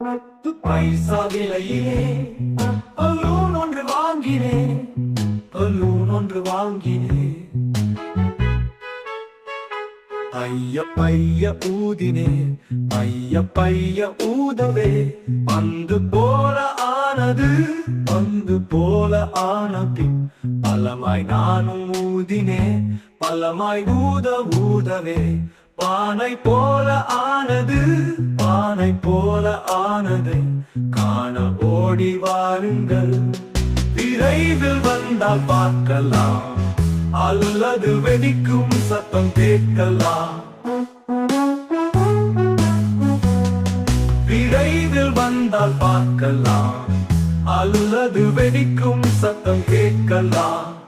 பத்து பைசா விலையிலே பலூன் ஒன்று வாங்கினேன். பலூன் ஒன்று வாங்கினேன். ஐய பைய ஊதினே ஐய பைய ஊதவே. பந்து போல ஆனது பந்து போல ஆன பின் பலமாய் நானும் ஊதினே பலமாய் ஊத ஊதவே. பானை போல ஆனது பானை போல ஆனது காண ஓடி வாருங்கள். விரைவில் வந்தால் பார்க்கலாம். அல்லது வெடிக்கும் சத்தம் கேட்கலாம். விரைவில் வந்தால் பார்க்கலாம். அல்லது வெடிக்கும் சத்தம் கேட்கலாம்.